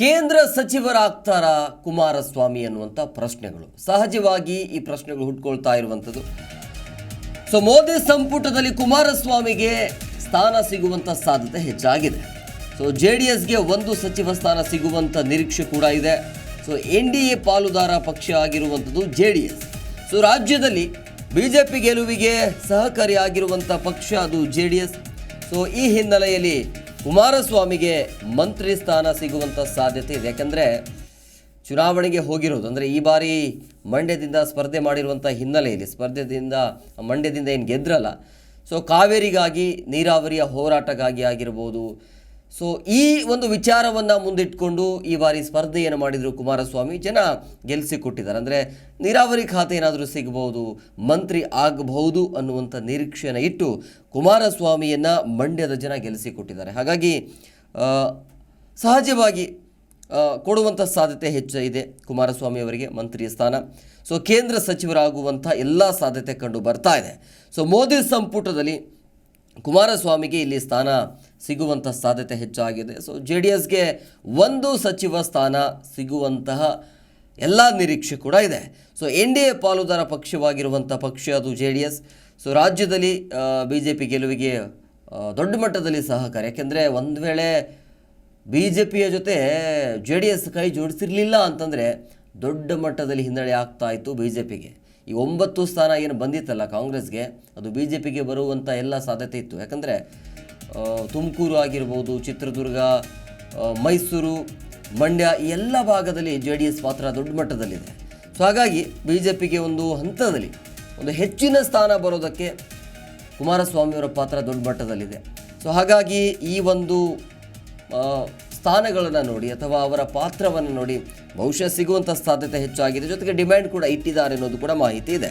ಕೇಂದ್ರ ಸಚಿವರಾಗ್ತಾರಾ ಕುಮಾರಸ್ವಾಮಿ ಅನ್ನುವಂಥ ಪ್ರಶ್ನೆಗಳು. ಸಹಜವಾಗಿ ಈ ಪ್ರಶ್ನೆಗಳು ಹುಟ್ಕೊಳ್ತಾ ಇರುವಂಥದ್ದು ಸೊ ಮೋದಿ ಸಂಪುಟದಲ್ಲಿ ಕುಮಾರಸ್ವಾಮಿಗೆ ಸ್ಥಾನ ಸಿಗುವಂಥ ಸಾಧ್ಯತೆ ಹೆಚ್ಚಾಗಿದೆ. ಸೊ ಜೆ ಡಿ ಎಸ್ಗೆ ಒಂದು ಸಚಿವ ಸ್ಥಾನ ಸಿಗುವಂಥ ನಿರೀಕ್ಷೆ ಕೂಡ ಇದೆ. ಸೊ ಎನ್ ಡಿ ಎ ಪಾಲುದಾರ ಪಕ್ಷ ಆಗಿರುವಂಥದ್ದು ಜೆ ಡಿ ಎಸ್. ಸೊ ರಾಜ್ಯದಲ್ಲಿ ಬಿ ಜೆ ಪಿ ಗೆಲುವಿಗೆ ಸಹಕಾರಿಯಾಗಿರುವಂಥ ಪಕ್ಷ ಅದು ಜೆ ಡಿ ಎಸ್. ಸೊ ಈ ಹಿನ್ನೆಲೆಯಲ್ಲಿ ಕುಮಾರಸ್ವಾಮಿಗೆ ಮಂತ್ರಿ ಸ್ಥಾನ ಸಿಗುವಂಥ ಸಾಧ್ಯತೆ ಇದೆ. ಯಾಕಂದರೆ ಚುನಾವಣೆಗೆ ಹೋಗಿರೋದು, ಅಂದರೆ ಈ ಬಾರಿ ಮಂಡ್ಯದಿಂದ ಸ್ಪರ್ಧೆ ಮಾಡಿರುವಂಥ ಹಿನ್ನೆಲೆಯಲ್ಲಿ ಸ್ಪರ್ಧೆದಿಂದ ಮಂಡ್ಯದಿಂದ ಏನು ಗೆದ್ರಲ್ಲ. ಸೊ ಕಾವೇರಿಗಾಗಿ ನೀರಾವರಿಯ ಹೋರಾಟಕ್ಕಾಗಿ ಆಗಿರ್ಬೋದು ಸೊ ಈ ಒಂದು ವಿಚಾರವನ್ನು ಮುಂದಿಟ್ಕೊಂಡು ಈ ಬಾರಿ ಸ್ಪರ್ಧೆಯನ್ನು ಮಾಡಿದರು ಕುಮಾರಸ್ವಾಮಿ, ಜನ ಗೆಲ್ಲಿಸಿಕೊಟ್ಟಿದ್ದಾರೆ ಅಂದರೆ ನೀರಾವರಿ ಖಾತೆ ಏನಾದರೂ ಸಿಗಬಹುದು ಮಂತ್ರಿ ಆಗಬಹುದು ಅನ್ನುವಂಥ ನಿರೀಕ್ಷೆಯನ್ನು ಇಟ್ಟು ಕುಮಾರಸ್ವಾಮಿಯನ್ನು ಮಂಡ್ಯದ ಜನ ಗೆಲ್ಲಿಸಿಕೊಟ್ಟಿದ್ದಾರೆ ಹಾಗಾಗಿ ಸಹಜವಾಗಿ ಕೊಡುವಂಥ ಸಾಧ್ಯತೆ ಹೆಚ್ಚು ಇದೆ ಕುಮಾರಸ್ವಾಮಿ ಅವರಿಗೆ ಸ್ಥಾನ. ಸೊ ಕೇಂದ್ರ ಸಚಿವರಾಗುವಂಥ ಎಲ್ಲ ಸಾಧ್ಯತೆ ಕಂಡು ಬರ್ತಾ ಇದೆ. ಸೊ ಮೋದಿ ಸಂಪುಟದಲ್ಲಿ ಕುಮಾರಸ್ವಾಮಿಗೆ ಇಲ್ಲಿ ಸ್ಥಾನ ಸಿಗುವಂಥ ಸಾಧ್ಯತೆ ಹೆಚ್ಚಾಗಿದೆ. ಸೊ ಜೆ ಡಿ ಎಸ್ಗೆ ಒಂದು ಸಚಿವ ಸ್ಥಾನ ಸಿಗುವಂತಹ ಎಲ್ಲ ನಿರೀಕ್ಷೆ ಕೂಡ ಇದೆ. ಸೊ ಎನ್ ಡಿ ಎ ಪಾಲುದಾರ ಪಕ್ಷವಾಗಿರುವಂಥ ಪಕ್ಷ ಅದು ಜೆ ಡಿ ಎಸ್ ಸೊ ರಾಜ್ಯದಲ್ಲಿ ಬಿ ಜೆ ಪಿ ಗೆಲುವಿಗೆ ದೊಡ್ಡ ಮಟ್ಟದಲ್ಲಿ ಸಹಕಾರ. ಯಾಕೆಂದರೆ ಒಂದು ವೇಳೆ ಬಿ ಜೆ ಪಿಯ ಜೊತೆ ಜೆ ಡಿ ಎಸ್ ಕೈ ಜೋಡಿಸಿರಲಿಲ್ಲ ಅಂತಂದರೆ ದೊಡ್ಡ ಮಟ್ಟದಲ್ಲಿ ಹಿನ್ನಡೆ ಆಗ್ತಾ ಇತ್ತು ಬಿ ಜೆ ಪಿಗೆ ಈ ಒಂಬತ್ತು ಸ್ಥಾನ ಏನು ಬಂದಿತ್ತಲ್ಲ ಕಾಂಗ್ರೆಸ್ಗೆ, ಅದು ಬಿ ಜೆ ಪಿಗೆ ಬರುವಂಥ ಎಲ್ಲ ಸಾಧ್ಯತೆ ಇತ್ತು. ಯಾಕಂದರೆ ತುಮಕೂರು ಆಗಿರ್ಬೋದು, ಚಿತ್ರದುರ್ಗ ಮೈಸೂರು, ಮಂಡ್ಯ ಈ ಎಲ್ಲ ಭಾಗದಲ್ಲಿ ಜೆ ಡಿ ಎಸ್ ಪಾತ್ರ ದೊಡ್ಡ ಮಟ್ಟದಲ್ಲಿದೆ. ಸೊ ಹಾಗಾಗಿ ಬಿ ಜೆ ಪಿಗೆ ಒಂದು ಹಂತದಲ್ಲಿ ಒಂದು ಹೆಚ್ಚಿನ ಸ್ಥಾನ ಬರೋದಕ್ಕೆ ಕುಮಾರಸ್ವಾಮಿಯವರ ಪಾತ್ರ ದೊಡ್ಡ ಮಟ್ಟದಲ್ಲಿದೆ. ಸೊ ಹಾಗಾಗಿ ಈ ಒಂದು ಸ್ಥಾನಗಳನ್ನು ನೋಡಿ ಅಥವಾ ಅವರ ಪಾತ್ರವನ್ನು ನೋಡಿ ಬಹುಶಃ ಸಿಗುವಂಥ ಸಾಧ್ಯತೆ ಹೆಚ್ಚಾಗಿದೆ. ಜೊತೆಗೆ ಡಿಮ್ಯಾಂಡ್ ಕೂಡ ಇಟ್ಟಿದ್ದಾರೆ ಅನ್ನೋದು ಕೂಡ ಮಾಹಿತಿ ಇದೆ.